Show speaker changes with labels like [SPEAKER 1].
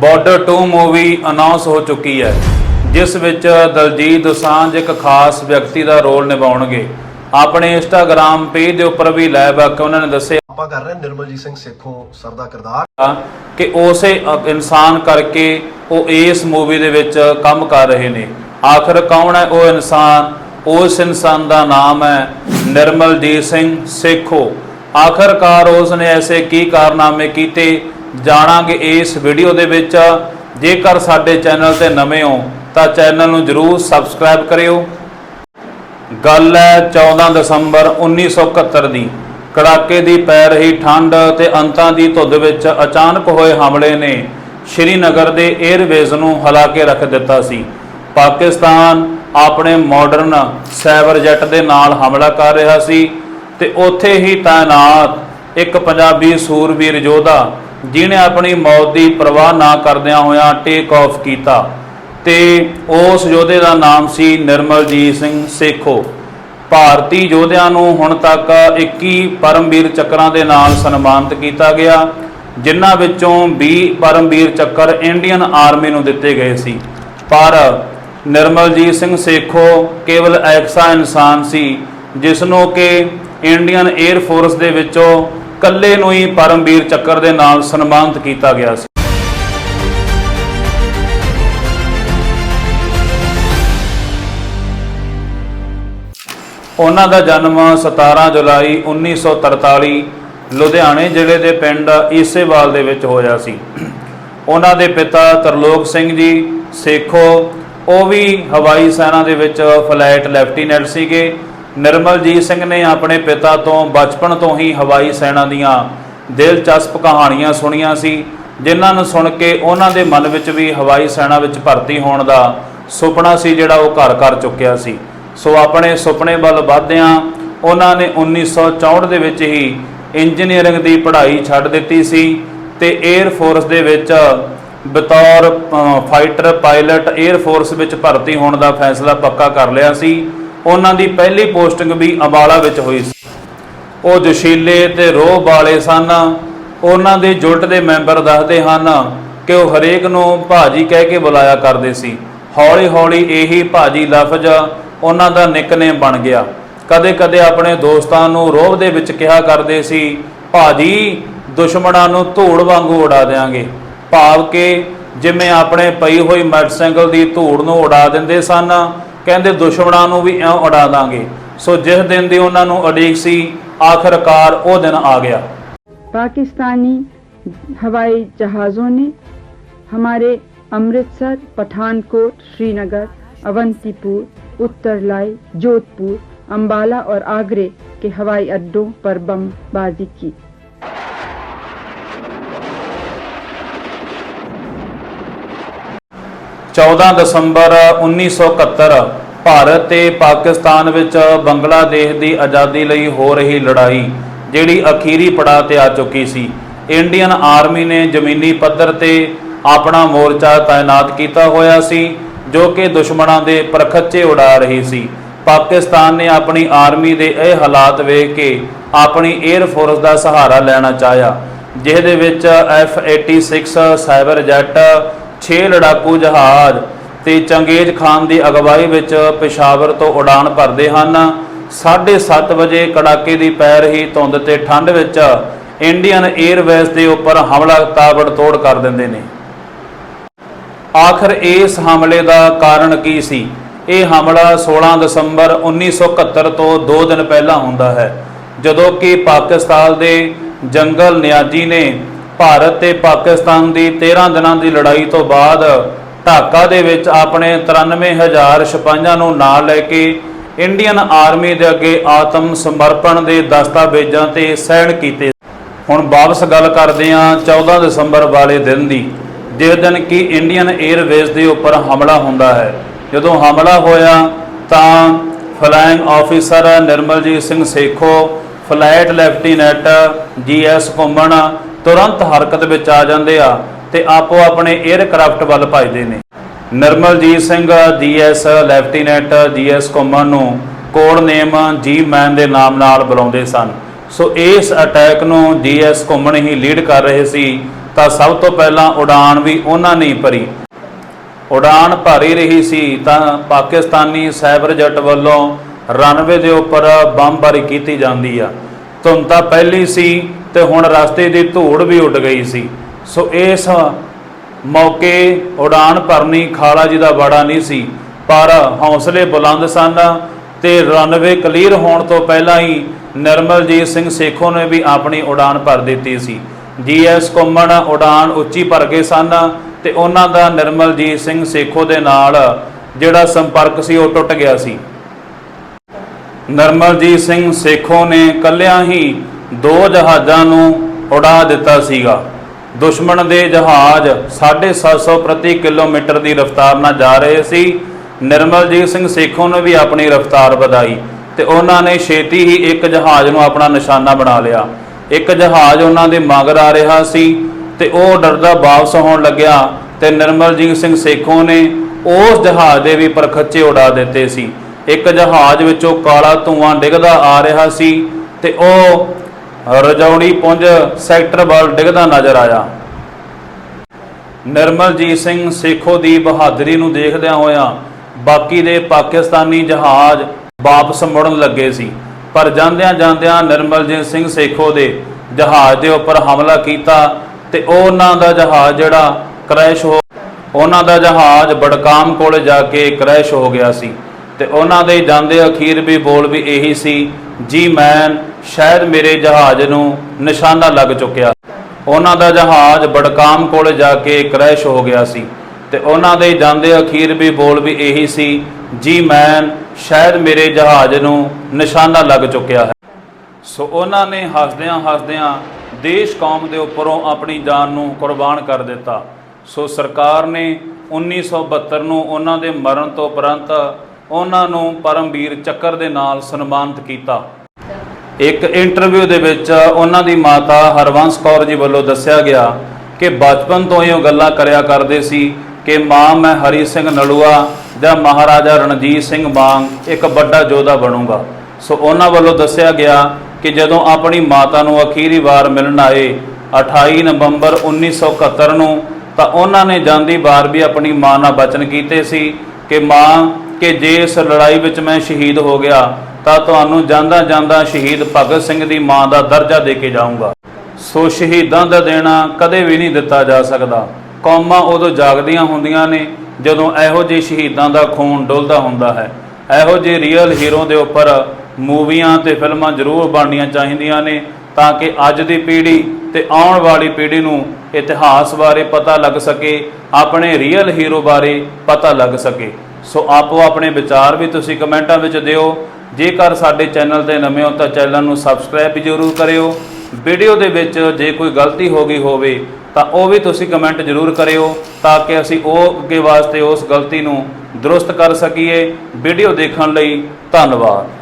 [SPEAKER 1] Border 2 movie announce ਹੋ ਚੁੱਕੀ ਹੈ ਜਿਸ ਵਿੱਚ ਦਲਜੀਤ ਦੋਸਾਂਝ ਇੱਕ ਖਾਸ ਵਿਅਕਤੀ ਦਾ ਰੋਲ ਨਿਭਾਉਣਗੇ। ਆਪਣੇ ਇੰਸਟਾਗ੍ਰam ਪੇਜ ਦੇ ਉੱਪਰ ਵੀ ਲਾਈਵ ਆ ਕੇ ਉਹਨਾਂ ਨੇ ਦੱਸਿਆ
[SPEAKER 2] ਆਪਾਂ ਕਰ ਰਹੇ ਨਿਰਮਲਜੀਤ ਸਿੰਘ ਸੇਖੋਂ ਸਰ ਦਾ ਕਿਰਦਾਰ।
[SPEAKER 1] ਕਿ ਉਸੇ ਇਨਸਾਨ ਕਰਕੇ ਉਹ ਇਸ ਮੂਵੀ ਦੇ ਵਿੱਚ ਕੰਮ ਕਰ ਰਹੇ ਨੇ। ਆਖਰ ਕੌਣ ਹੈ ਉਹ ਇਨਸਾਨ? ਉਸ ਇਨਸਾਨ ਦਾ ਨਾਮ ਹੈ ਨਿਰਮਲਜੀਤ ਸਿੰਘ ਸੇਖੋ। ਆਖਰਕਾਰ ਉਸ ਨੇ ਐਸੇ ਕੀ ਕਾਰਨਾਮੇ ਕੀਤੇ ਜਾਣਾਂਗੇ ਇਸ ਵੀਡੀਓ ਦੇ ਵਿੱਚ। ਜੇਕਰ ਸਾਡੇ ਚੈਨਲ ਤੇ ਨਵੇਂ ਹੋ, ਤਾਂ ਚੈਨਲ ਨੂੰ ਜਰੂਰ ਸਬਸਕ੍ਰਾਈਬ ਕਰਿਓ। ਗੱਲ ਹੈ 14 ਦਸੰਬਰ 1971 ਦੀ। ਕੜਾਕੇ ਦੀ ਪੈ ਰਹੀ ਠੰਡ ਤੇ ਅੰਤਾਂ ਦੀ ਧੁੱਧ ਵਿੱਚ ਅਚਾਨਕ ਹੋਏ ਹਮਲੇ ਨੇ ਸ਼੍ਰੀਨਗਰ ਦੇ 에ਅਰਵੇਜ਼ ਨੂੰ ਹਿਲਾ ਕੇ ਰੱਖ ਦਿੱਤਾ ਸੀ। ਪਾਕਿਸਤਾਨ ਆਪਣੇ ਮਾਡਰਨ ਸਾਈਬਰ ਜੈਟ ਦੇ ਨਾਲ ਹਮਲਾ ਕਰ ਰਿਹਾ ਸੀ ਤੇ ਉੱਥੇ ਹੀ ਤਾਇਨਾਤ ਇੱਕ ਪੰਜਾਬੀ ਸੂਰਬੀਰ ਯੋਧਾ ਜਿਨੇ ਆਪਣੀ ਮੌਤ ਦੀ ਪਰਵਾਹ ਨਾ ਕਰਦਿਆਂ ਹੋਇਆਂ ਟੇਕ ਆਫ ਕੀਤਾ ਤੇ ਉਸ ਯੋਧੇ ਦਾ ਨਾਮ ਸੀ ਨਿਰਮਲਜੀਤ ਸਿੰਘ ਸੇਖੋ। ਭਾਰਤੀ ਯੋਧਿਆਂ ਨੂੰ ਹੁਣ ਤੱਕ 21 ਪਰਮਵੀਰ ਚੱਕਰਾਂ ਦੇ ਨਾਲ ਸਨਮਾਨਿਤ ਕੀਤਾ ਗਿਆ, ਜਿਨ੍ਹਾਂ ਵਿੱਚੋਂ 20 ਪਰਮਵੀਰ ਚੱਕਰ ਇੰਡੀਅਨ ਆਰਮੀ ਨੂੰ ਦਿੱਤੇ ਗਏ ਸੀ। ਪਰ ਨਿਰਮਲਜੀਤ ਸਿੰਘ ਸੇਖੋ ਕੇਵਲ ਐਕਸਾ ਇਨਸਾਨ ਸੀ ਜਿਸ ਨੂੰ ਕਿ ਇੰਡੀਅਨ 에ਅਰ ਫੋਰਸ ਦੇ ਵਿੱਚੋਂ ਕੱਲੇ ਨੂੰ ਹੀ ਪਰਮਵੀਰ ਚੱਕਰ ਦੇ ਨਾਲ ਸਨਮਾਨਿਤ ਕੀਤਾ ਗਿਆ ਸੀ। ਉਹਨਾਂ ਦਾ ਜਨਮ 17 ਜੁਲਾਈ 1943 ਲੁਧਿਆਣੇ ਜ਼ਿਲ੍ਹੇ ਦੇ ਪਿੰਡ ਈਸੇਵਾਲ ਦੇ ਵਿੱਚ ਹੋਇਆ ਸੀ। ਉਹਨਾਂ ਦੇ ਪਿਤਾ ਤਰਲੋਕ ਸਿੰਘ ਜੀ ਸੇਖੋ, ਉਹ ਵੀ ਹਵਾਈ ਸੈਨਾ ਦੇ ਵਿੱਚ ਫਲੈਟ ਲੈਫਟੀਨੈਂਟ ਸੀਗੇ। ਨਿਰਮਲਜੀਤ ਸਿੰਘ ਨੇ ਆਪਣੇ ਪਿਤਾ ਤੋਂ ਬਚਪਨ ਤੋਂ ਹੀ ਹਵਾਈ ਸੈਨਾ ਦੀਆਂ ਦਿਲਚਸਪ ਕਹਾਣੀਆਂ ਸੁਣੀਆਂ ਸੀ, ਜਿਨ੍ਹਾਂ ਨੂੰ ਸੁਣ ਕੇ ਉਹਨਾਂ ਦੇ ਮਨ ਵਿੱਚ ਵੀ ਹਵਾਈ ਸੈਨਾ ਵਿੱਚ ਭਰਤੀ ਹੋਣ ਦਾ ਸੁਪਨਾ ਸੀ ਜਿਹੜਾ ਉਹ ਘਰ ਕਰ ਚੁੱਕਿਆ ਸੀ। ਸੋ ਆਪਣੇ ਸੁਪਨੇ ਵੱਲ ਵਧਦਿਆਂ ਉਹਨਾਂ ਨੇ 1964 ਦੇ ਵਿੱਚ ਹੀ ਇੰਜੀਨੀਅਰਿੰਗ ਦੀ ਪੜ੍ਹਾਈ ਛੱਡ ਦਿੱਤੀ ਸੀ ਤੇ 에ਅਰ ਫੋਰਸ ਦੇ ਵਿੱਚ ਬਤੌਰ ਫਾਈਟਰ ਪਾਇਲਟ 에ਅਰ ਫੋਰਸ ਵਿੱਚ ਭਰਤੀ ਹੋਣ ਦਾ ਫੈਸਲਾ ਪੱਕਾ ਕਰ ਲਿਆ ਸੀ। ਉਹਨਾਂ ਦੀ ਪਹਿਲੀ ਪੋਸਟਿੰਗ ਵੀ ਅੰਬਾਲਾ ਵਿੱਚ ਹੋਈ ਸੀ। ਉਹ ਜੋਸ਼ੀਲੇ ਤੇ ਰੋਹ ਵਾਲੇ ਸਨ। ਉਹਨਾਂ ਦੇ ਜੁਲਟ ਦੇ ਮੈਂਬਰ ਦੱਸਦੇ ਹਨ ਕਿ ਉਹ ਹਰੇਕ ਨੂੰ ਭਾਜੀ ਕਹਿ ਕੇ ਬੁਲਾਇਆ ਕਰਦੇ ਸੀ। ਹੌਲੀ ਹੌਲੀ ਇਹੀ ਭਾਜੀ ਲਫ਼ਜ਼ ਉਹਨਾਂ ਦਾ ਨਿਕਨੇਮ ਬਣ ਗਿਆ। ਕਦੇ-ਕਦੇ ਆਪਣੇ ਦੋਸਤਾਂ ਨੂੰ ਰੋਹ ਦੇ ਵਿੱਚ ਕਿਹਾ ਕਰਦੇ ਸੀ, ਭਾਜੀ, ਦੁਸ਼ਮਣਾਂ ਨੂੰ ਧੂੜ ਵਾਂਗੂ ਉਡਾ ਦੇਾਂਗੇ ਭਾਵ ਕਿ ਜਿਵੇਂ ਆਪਣੇ ਪਈ ਹੋਈ ਮੋਟਰਸਾਈਕਲ ਦੀ ਧੂੜ ਨੂੰ ਉਡਾ ਦਿੰਦੇ ਸਨ ਕਹਿੰਦੇ ਦੁਸ਼ਮਣਾਂ ਨੂੰ ਵੀ ਇਉਂ ਉਡਾ ਦਾਂਗੇ ਸੋ ਜਿਸ ਦਿਨ ਦੀ ਉਹਨਾਂ ਨੂੰ ਉਡੀਕ ਸੀ ਆਖਰਕਾਰ ਉਹ ਦਿਨ ਆ ਗਿਆ
[SPEAKER 3] पाकिस्तानी हवाई जहाज़ों ने हमारे अमृतसर पठानकोट श्रीनगर अवंतीपुर उत्तरलाई जोधपुर अंबाला और आगरे के हवाई अड्डों पर बमबाजी की
[SPEAKER 1] 14 ਦਸੰਬਰ 1971 ਭਾਰਤ ਤੇ ਪਾਕਿਸਤਾਨ ਵਿੱਚ ਬੰਗਲਾਦੇਸ਼ ਦੀ ਆਜ਼ਾਦੀ ਲਈ ਹੋ ਰਹੀ ਲੜਾਈ, ਜਿਹੜੀ ਅਖੀਰੀ ਪੜਾਅ ਤੇ ਆ ਚੁੱਕੀ ਸੀ। ਇੰਡੀਅਨ ਆਰਮੀ ਨੇ ਜ਼ਮੀਨੀ ਪੱਧਰ ਤੇ ਆਪਣਾ ਮੋਰਚਾ ਤਾਇਨਾਤ ਕੀਤਾ ਹੋਇਆ ਸੀ, ਜੋ ਕਿ ਦੁਸ਼ਮਣਾਂ ਦੇ ਪ੍ਰਖੱਚੇ ਉਡਾ ਰਹੀ ਸੀ। ਪਾਕਿਸਤਾਨ ਨੇ ਆਪਣੀ ਆਰਮੀ ਦੇ ਇਹ ਹਾਲਾਤ ਵੇਖ ਕੇ ਆਪਣੀ 에ਅਰ ਫੋਰਸ ਦਾ ਸਹਾਰਾ ਲੈਣਾ ਚਾਹਿਆ, ਜਿਹਦੇ ਵਿੱਚ F86 ਸਾਈਬਰ ਜੈਟ 6 ਲੜਾਕੂ ਜਹਾਜ਼ ਤੇ ਚੰਗੇਜ਼ ਖਾਨ ਦੀ ਅਗਵਾਈ ਵਿੱਚ ਪਿਸ਼ਾਵਰ ਤੋਂ ਉਡਾਨ ਭਰਦੇ ਹਨ। 7:30 ਵਜੇ ਕੜਾਕੇ ਦੀ ਪੈ ਰਹੀ ਧੁੰਦ ਤੇ ਠੰਡ ਵਿੱਚ ਇੰਡੀਅਨ 에ਅਰਵੇਜ਼ ਦੇ ਉੱਪਰ ਹਮਲਾ ਤਾਬੜਤੋੜ ਕਰ ਦਿੰਦੇ ਨੇ। ਆਖਰ ਇਸ ਹਮਲੇ ਦਾ ਕਾਰਨ ਕੀ ਸੀ? ਇਹ ਹਮਲਾ 16 ਦਸੰਬਰ 1971 ਤੋਂ 2 ਦਿਨ ਪਹਿਲਾਂ ਹੁੰਦਾ ਹੈ, ਜਦੋਂ ਕਿ ਪਾਕਿਸਤਾਨ ਦੇ ਜੰਗਲ ਨਿਆਜੀ ਨੇ ਭਾਰਤ ਤੇ ਪਾਕਿਸਤਾਨ ਦੀ 13 ਦਿਨਾਂ ਦੀ ਲੜਾਈ ਤੋਂ ਬਾਅਦ ਢਾਕਾ ਦੇ ਵਿੱਚ ਆਪਣੇ 93000 ਸਿਪਾਹੀਆਂ ਨੂੰ ਨਾਲ ਲੈ ਕੇ ਇੰਡੀਅਨ ਆਰਮੀ ਦੇ ਅੱਗੇ ਆਤਮ ਸਮਰਪਣ ਦੇ ਦਸਤਾਵੇਜ਼ਾਂ ਤੇ ਸਾਈਨ ਕੀਤੇ। ਹੁਣ ਵਾਪਸ ਗੱਲ ਕਰਦੇ ਹਾਂ 14 ਦਸੰਬਰ ਵਾਲੇ ਦਿਨ ਦੀ, ਜਿਸ ਦਿਨ ਕਿ ਇੰਡੀਅਨ 에ਅਰਵੇਜ਼ ਦੇ ਉੱਪਰ ਹਮਲਾ ਹੁੰਦਾ ਹੈ। ਜਦੋਂ ਹਮਲਾ ਹੋਇਆ ਤਾਂ flying officer Nirmaljit Singh Sekhon, flight lieutenant GS Ghuman ਤੁਰੰਤ ਹਰਕਤ ਵਿੱਚ ਆ ਜਾਂਦੇ ਆ ਤੇ ਆਪੋ ਆਪਣੇ 에ਅਰਕ੍ਰਾਫਟ ਵੱਲ ਭਜਦੇ ਨੇ। Nirmaljit Singh GS lieutenant GS Ghuman ਨੂੰ ਕੋਡ ਨੇਮ ਜੀ ਮੈਨ ਦੇ ਨਾਮ ਨਾਲ ਬੁਲਾਉਂਦੇ ਸਨ। ਸੋ ਇਸ ਅਟੈਕ ਨੂੰ ਜੀਐਸ ਘੁੰਮਣ ਹੀ ਲੀਡ ਕਰ ਰਹੇ ਸੀ ਤਾਂ ਸਭ ਤੋਂ ਪਹਿਲਾਂ ਉਡਾਨ ਵੀ ਉਹਨਾਂ ਨੇ ਭਰੀ। ਉਡਾਨ ਭਾਰੀ ਰਹੀ ਸੀ ਤਾਂ ਪਾਕਿਸਤਾਨੀ ਸਾਈਬਰ ਜੱਟ ਵੱਲੋਂ ਰਨਵੇ ਦੇ ਉੱਪਰ ਬੰਬਾਰੀ ਕੀਤੀ ਜਾਂਦੀ ਆ। ਧੁੰਦ ਤਾਂ ਪਹਿਲੀ ਸੀ ਤੇ ਹੁਣ ਰਸਤੇ ਦੀ ਧੂੜ ਵੀ ਉੱਡ ਗਈ ਸੀ। ਸੋ ਇਸ ਮੌਕੇ ਉਡਾਨ ਭਰਨੀ ਖਾਲਾ ਜੀ ਦਾ ਬੜਾ ਨਹੀਂ ਸੀ, ਪਰ ਹੌਸਲੇ ਬੁਲੰਦ ਸਨ ਤੇ ਰਨਵੇ ਕਲੀਅਰ ਹੋਣ ਤੋਂ ਪਹਿਲਾਂ ਹੀ ਨਿਰਮਲਜੀਤ ਸਿੰਘ ਸੇਖੋ ਨੇ ਵੀ ਆਪਣੀ ਉਡਾਨ ਭਰ ਦਿੱਤੀ ਸੀ। ਜੀਐਸ ਕੁੰਮਣ ਉਡਾਨ ਉੱਚੀ ਭਰ ਗਏ ਸਨ ਤੇ ਉਹਨਾਂ ਦਾ ਨਿਰਮਲਜੀਤ ਸਿੰਘ ਸੇਖੋ ਦੇ ਨਾਲ ਜਿਹੜਾ ਸੰਪਰਕ ਸੀ ਉਹ ਟੁੱਟ ਗਿਆ ਸੀ। ਨਿਰਮਲਜੀਤ ਸਿੰਘ ਸੇਖੋਂ ਨੇ ਕੱਲਿਆਂ ਹੀ ਦੋ ਜਹਾਜ਼ਾਂ ਨੂੰ ਉਡਾ ਦਿੱਤਾ ਸੀਗਾ। ਦੁਸ਼ਮਣ ਦੇ ਜਹਾਜ਼ 750 ਪ੍ਰਤੀ ਕਿਲੋਮੀਟਰ ਦੀ ਰਫ਼ਤਾਰ ਨਾਲ ਜਾ ਰਹੇ ਸੀ। ਨਿਰਮਲਜੀਤ ਸਿੰਘ ਸੇਖੋਂ ਨੇ ਵੀ ਆਪਣੀ ਰਫ਼ਤਾਰ ਵਧਾਈ ਤੇ ਉਹਨਾਂ ਨੇ ਛੇਤੀ ਹੀ ਇੱਕ ਜਹਾਜ਼ ਨੂੰ ਆਪਣਾ ਨਿਸ਼ਾਨਾ ਬਣਾ ਲਿਆ। ਇੱਕ ਜਹਾਜ਼ ਉਹਨਾਂ ਦੇ ਮਗਰ ਆ ਰਿਹਾ ਸੀ ਤੇ ਉਹ ਡਰਦਾ ਵਾਪਸ ਹੋਣ ਲੱਗਿਆ ਤੇ ਨਿਰਮਲਜੀਤ ਸਿੰਘ ਸੇਖੋਂ ਨੇ ਉਸ ਜਹਾਜ਼ ਦੇ ਵੀ ਪਰਖੱਚੇ ਉਡਾ ਦਿੱਤੇ ਸੀ। ਇੱਕ ਜਹਾਜ਼ ਵਿੱਚੋਂ ਕਾਲਾ ਧੂਆਂ ਡਿੱਗਦਾ ਆ ਰਿਹਾ ਸੀ ਤੇ ਉਹ ਰਜੌੜੀ ਪੁੰਜ ਸੈਕਟਰ ਵੱਲ ਡਿੱਗਦਾ ਨਜ਼ਰ ਆਇਆ। ਨਿਰਮਲਜੀਤ ਸਿੰਘ ਸੇਖੋ ਦੀ ਬਹਾਦਰੀ ਨੂੰ ਦੇਖਦਿਆਂ ਹੋਇਆਂ ਬਾਕੀ ਦੇ ਪਾਕਿਸਤਾਨੀ ਜਹਾਜ਼ ਵਾਪਸ ਮੁੜਨ ਲੱਗੇ ਸੀ। ਪਰ ਜਾਂਦਿਆਂ ਜਾਂਦਿਆਂ ਨਿਰਮਲਜੀਤ ਸਿੰਘ ਸੇਖੋ ਦੇ ਜਹਾਜ਼ ਦੇ ਉੱਪਰ ਹਮਲਾ ਕੀਤਾ ਤੇ ਉਹਨਾਂ ਦਾ ਜਹਾਜ਼ ਜਿਹੜਾ ਕ੍ਰੈਸ਼ ਹੋ ਉਹਨਾਂ ਦਾ ਜਹਾਜ਼ ਬੜਕਾਮ ਕੋਲ ਜਾ ਕੇ ਕ੍ਰੈਸ਼ ਹੋ ਗਿਆ ਸੀ। ਤੇ ਉਹਨਾਂ ਦੇ ਜਾਂਦੇ ਅਖੀਰ ਵੀ ਬੋਲ ਵੀ ਇਹੀ ਸੀ, ਜੀ ਮੈਨ ਸ਼ਾਇਦ ਮੇਰੇ ਜਹਾਜ਼ ਨੂੰ ਨਿਸ਼ਾਨਾ ਲੱਗ ਚੁੱਕਿਆ। ਉਹਨਾਂ ਦਾ ਜਹਾਜ਼ ਬੜਕਾਮ ਕੋਲ ਜਾ ਕੇ ਕਰੈਸ਼ ਹੋ ਗਿਆ ਸੀ ਤੇ ਉਹਨਾਂ ਦੇ ਜਾਂਦੇ ਅਖੀਰ ਵੀ ਬੋਲ ਵੀ ਇਹੀ ਸੀ, ਜੀ ਮੈਨ ਸ਼ਾਇਦ ਮੇਰੇ ਜਹਾਜ਼ ਨੂੰ ਨਿਸ਼ਾਨਾ ਲੱਗ ਚੁੱਕਿਆ ਹੈ। ਸੋ ਉਹਨਾਂ ਨੇ ਹੱਸਦਿਆਂ ਹੱਸਦਿਆਂ ਦੇਸ਼ ਕੌਮ ਦੇ ਉੱਪਰੋਂ ਆਪਣੀ ਜਾਨ ਨੂੰ ਕੁਰਬਾਨ ਕਰ ਦਿੱਤਾ। ਸੋ ਸਰਕਾਰ ਨੇ 1972 ਨੂੰ ਉਹਨਾਂ ਦੇ ਮਰਨ ਤੋਂ ਉਪਰੰਤ ਉਹਨਾਂ ਨੂੰ ਪਰਮਵੀਰ ਚੱਕਰ ਦੇ ਨਾਲ ਸਨਮਾਨਿਤ ਕੀਤਾ। ਇੱਕ ਇੰਟਰਵਿਊ ਦੇ ਵਿੱਚ ਉਹਨਾਂ ਦੀ ਮਾਤਾ ਹਰਵੰਸ ਕੌਰ ਜੀ ਵੱਲੋਂ ਦੱਸਿਆ ਗਿਆ ਕਿ ਬਚਪਨ ਤੋਂ ਹੀ ਉਹ ਗੱਲਾਂ ਕਰਿਆ ਕਰਦੇ ਸੀ ਕਿ ਮਾਂ ਮੈਂ ਹਰੀ ਸਿੰਘ ਨਲੂਆ ਜਾਂ ਮਹਾਰਾਜਾ ਰਣਜੀਤ ਸਿੰਘ ਵਾਂਗ ਇੱਕ ਵੱਡਾ ਯੋਧਾ ਬਣੂੰਗਾ। ਸੋ ਉਹਨਾਂ ਵੱਲੋਂ ਦੱਸਿਆ ਗਿਆ ਕਿ ਜਦੋਂ ਆਪਣੀ ਮਾਤਾ ਨੂੰ ਅਖੀਰੀ ਵਾਰ ਮਿਲਣ ਆਏ 28 ਨਵੰਬਰ 1971 ਨੂੰ ਤਾਂ ਉਹਨਾਂ ਨੇ ਜਾਂਦੀ ਵਾਰ ਵੀ ਆਪਣੀ ਮਾਂ ਨਾਲ ਬਚਨ ਕੀਤੇ ਸੀ ਕਿ ਮਾਂ ਕਿ ਜੇ ਇਸ ਲੜਾਈ ਵਿੱਚ ਮੈਂ ਸ਼ਹੀਦ ਹੋ ਗਿਆ, ਤਾਂ ਤੁਹਾਨੂੰ ਜਾਂਦਾ ਜਾਂਦਾ ਸ਼ਹੀਦ ਭਗਤ ਸਿੰਘ ਦੀ ਮਾਂ ਦਾ ਦਰਜਾ ਦੇ ਕੇ ਜਾਊਂਗਾ। ਸੋ ਸ਼ਹੀਦਾਂ ਦਾ ਦੇਣਾ ਕਦੇ ਵੀ ਨਹੀਂ ਦਿੱਤਾ ਜਾ ਸਕਦਾ। ਕੌਮਾਂ ਉਦੋਂ ਜਾਗਦੀਆਂ ਹੁੰਦੀਆਂ ਨੇ, ਜਦੋਂ ਇਹੋ ਜਿਹੇ ਸ਼ਹੀਦਾਂ ਦਾ ਖੂਨ ਡੁੱਲਦਾ ਹੁੰਦਾ ਹੈ। ਇਹੋ ਜਿਹੇ ਰੀਅਲ ਹੀਰੋ ਦੇ ਉੱਪਰ ਮੂਵੀਆਂ ਤੇ ਫਿਲਮਾਂ ਜ਼ਰੂਰ ਬਣਨੀਆਂ ਚਾਹੀਦੀਆਂ ਨੇ, ਤਾਂ ਕਿ ਅੱਜ ਦੀ ਪੀੜ੍ਹੀ ਤੇ ਆਉਣ ਵਾਲੀ ਪੀੜ੍ਹੀ ਨੂੰ ਇਤਿਹਾਸ ਬਾਰੇ ਪਤਾ ਲੱਗ ਸਕੇ, ਆਪਣੇ ਰੀਅਲ ਹੀਰੋ ਬਾਰੇ ਪਤਾ ਲੱਗ ਸਕੇ। ਸੋ ਆਪੋ ਆਪਣੇ ਵਿਚਾਰ ਵੀ ਤੁਸੀਂ ਕਮੈਂਟਾਂ ਵਿੱਚ ਦਿਓ। ਜੇਕਰ ਸਾਡੇ ਚੈਨਲ ਤੇ ਨਵੇਂ ਹੋ ਤਾਂ ਚੈਨਲ ਨੂੰ ਸਬਸਕ੍ਰਾਈਬ ਵੀ ਜ਼ਰੂਰ ਕਰਿਓ। ਵੀਡੀਓ ਦੇ ਵਿੱਚ ਜੇ ਕੋਈ ਗਲਤੀ ਹੋ ਗਈ ਹੋਵੇ ਤਾਂ ਉਹ ਵੀ ਤੁਸੀਂ ਕਮੈਂਟ ਜ਼ਰੂਰ ਕਰਿਓ ਤਾਂ ਕਿ ਅਸੀਂ ਉਹ ਅੱਗੇ ਵਾਸਤੇ ਉਸ ਗਲਤੀ ਨੂੰ ਦਰੁਸਤ ਕਰ ਸਕੀਏ। ਵੀਡੀਓ ਦੇਖਣ ਲਈ ਧੰਨਵਾਦ।